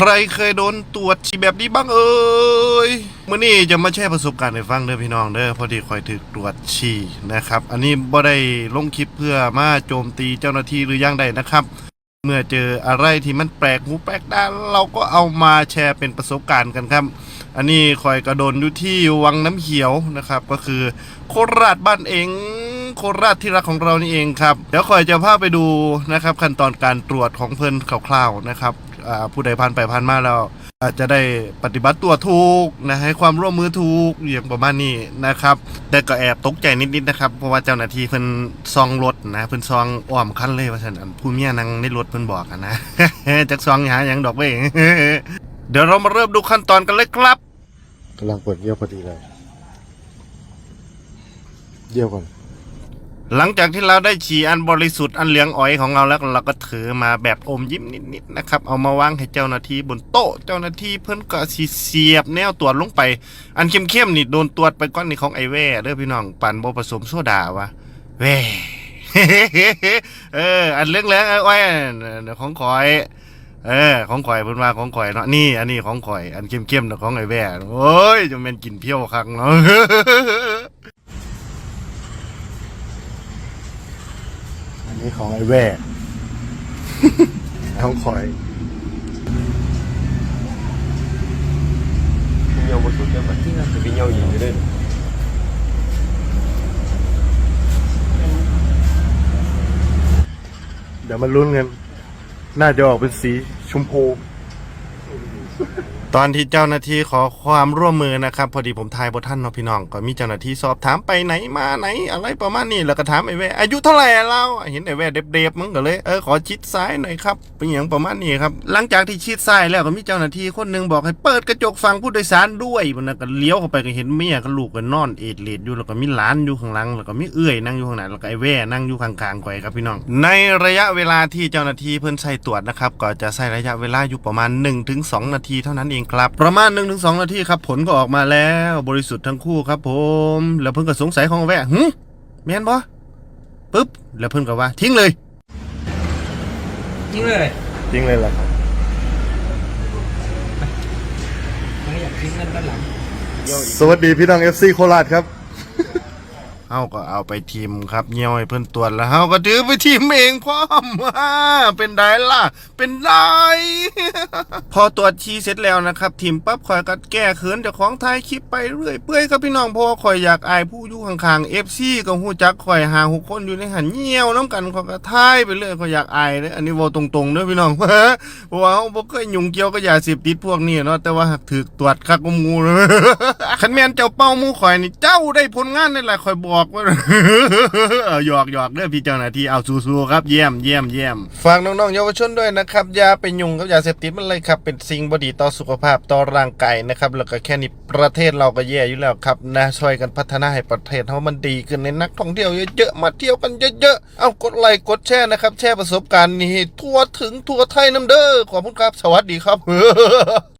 ใครเคยโดนตรวจฉี่แบบนี้บ้างเอ่ยมื่อนี้จะมาแชร์ประสบการณ์ให้ฟังเด้อพี่น้องเด้อพอดีคอยถูกตรวจฉี่นะครับ อันนี้บ่ได้ลงคลิปเพื่อมาโจมตีเจ้าหน้าที่หรืออย่างใดนะครับ เมื่อเจออะไรที่มันแปลกหูแปลกตาเราก็เอามาแชร์เป็นประสบการณ์กันครับ อันนี้คอยกระโดนอยู่ที่วังน้ำเขียวนะครับ ก็คือโคราชบ้านเองโคราชที่รักของเรานี่เองครับ เดี๋ยวคอยจะพาไปดูนะครับ ขั้นตอนการตรวจของเพิ่นคร่าวๆนะครับ ผู้ใดผ่านไปผ่านมาแล้วอาจจะได้ปฏิบัติตัวถูกนะให้ความร่วมมือถูกอย่างประมาณนี้นะครับ แต่ก็แอบตกใจนิดๆนะครับ เพราะว่าเจ้าหน้าที่เพิ่นซองรถนะเพิ่นซองอ้อมคันเลยว่าฉันอันผู้เมียนั่งในรถเพิ่นบอกนะจักซองหาหยังดอกเว้ยเดี๋ยวเรามาเริ่มดูขั้นตอนกันเลยครับกำลังเปิดเยี่ยวพอดีเลยเยี่ยวก่อน หลังจากที่เราได้ฉี่อันบริสุทธิ์อันเหลืองอ๋อยของเราแล้วเราก็ถือมาแบบอมยิ้มนิดๆนะครับ เอามาวางให้เจ้าหน้าที่บนโต๊ะเจ้าหน้าที่เพิ่นก็สิเสียบแนวตรวจลงไป อันเข้มๆนี่โดนตรวจไปก้อนนี่ของไอแว่เด้อพี่น้องปั่นบผสมโซดาวะแว่เออ อันเหลืองๆอ้อยของข่อยเออของข่อยเพิ่นว่าของข่อยเนาะนี่ อันนี้ของข่อย อันเข้มๆเน่ะของไอแว่โอ้ยจะแม่นกินเพี้ยวคักเนาะ อันนี้ ของไอ้แว่ของคอย Pin nhau một chút cho mặt thì pin nhau nhìn cái đây เดี๋ยวมาลุ้นกัน น่าจะออกเป็นสีชมพู ตอนที่เจ้าหน้าที่ขอความร่วมมือนะครับ พอดีผมทายบทท่านเนาะพี่น้องก็มีเจ้าหน้าที่สอบถามไปไหนมาไหน อะไรประมาณนี้แล้วก็ถามไอ้แว่อายุเท่าไหร่เราเห็นไอ้แว่เด็บๆมึงก็เลยเออขอชิดซ้ายหน่อยครับเป็นอย่างประมาณนี้ครับหลังจากที่ชิดซ้ายแล้วก็มีเจ้าหน้าที่คนหนึงบอกให้เปิดกระจกฟังผู้โดยสารด้วยมันก็เลี้ยวเข้าไปก็เห็นเมียกับลูกก็นอนเอดเลดอยู่แล้วก็มีหลานอยู่ข้างหลังแล้วก็มีเอื้อยนั่งอยู่ข้างหน้าแล้วก็ไอ้แว่นั่งอยู่ข้างๆข่อยครับพี่น้อง ในระยะเวลาที่เจ้าหน้าที่เพิ่นใส่ตรวจนะครับก็จะใช้ระยะเวลาอยู่ประมาณ 1-2 นาทีเท่านั้นเองครับ ประมาณ 1-2 นาทีครับ ผลก็ออกมาแล้วบริสุทธิ์ทั้งคู่ครับผม แล้วเพิ่นก็สงสัยของแว่หึแม่นบ่ปึ๊บ แล้วเพิ่นก็ว่า ทิ้งเลยจริงเลยจริงเลยล่ะครับไม่อยากทิ้งเงินด้านหลังสวัสดีพี่น้อง FC โคราชครับ เฮาก็เอาไปทีมครับเงี้ยวให้เพิ่นตรวจแล้วเฮาก็ถือไปทีมเองพร้อมาเป็นได้ล่ะ เป็นได้พอตรวจชีเสร็จแล้วนะครับทีมปั๊บคอยก็แก้เขินเจ้าของท้ายคลิปไปเรื่อยเปื่อยครับพี่น้องพราะว่าคอยอยากอายผู้อยู่ข้างๆ FC ก็ฮู้จักคอยหาหกคนอยู่ในหันเงี้ยวน้ำกันคอยก็ท้ายไปเรื่อยคอยอยากอายเด้อันนี้ว้าตรงๆเด้อพี่น้องเพราะว่าเฮาบ่เคยยุ่งเกี่ยวกับยาเสพติดพวกนี้เนาะแต่ว่าหากถูกตรวจคักมูเลยคันแม่นเจ้าเป้าหมู่ข่อยนี่เจ้าได้ผลงานนี่แหละข่อยบอกว่าเออหยอกหยอกเด้อพี่เจ้าหน้าที่เอาสู้ๆครับเยี่ยมเยี่ยมเยี่ยมฝากน้องๆเยาวชนด้วยนะครับยาไปยุ่งกับยาเสพติดมันเลยครับเป็นสิ่งบดีต่อสุขภาพต่อร่างกายนะครับแล้วก็แค่นี้ประเทศเราก็แย่อยู่แล้วครับนะช่วยกันพัฒนาให้ประเทศเฮามันดีขึ้นในนักท่องเที่ยวเยอะๆมาเที่ยวกันเยอะๆเอากดไลค์กดแชร์นะครับ แชร์ประสบการณ์นี้ทั่วถึงทั่วไทยน้ำเด้อขอบคุณครับ สวัสดีครับ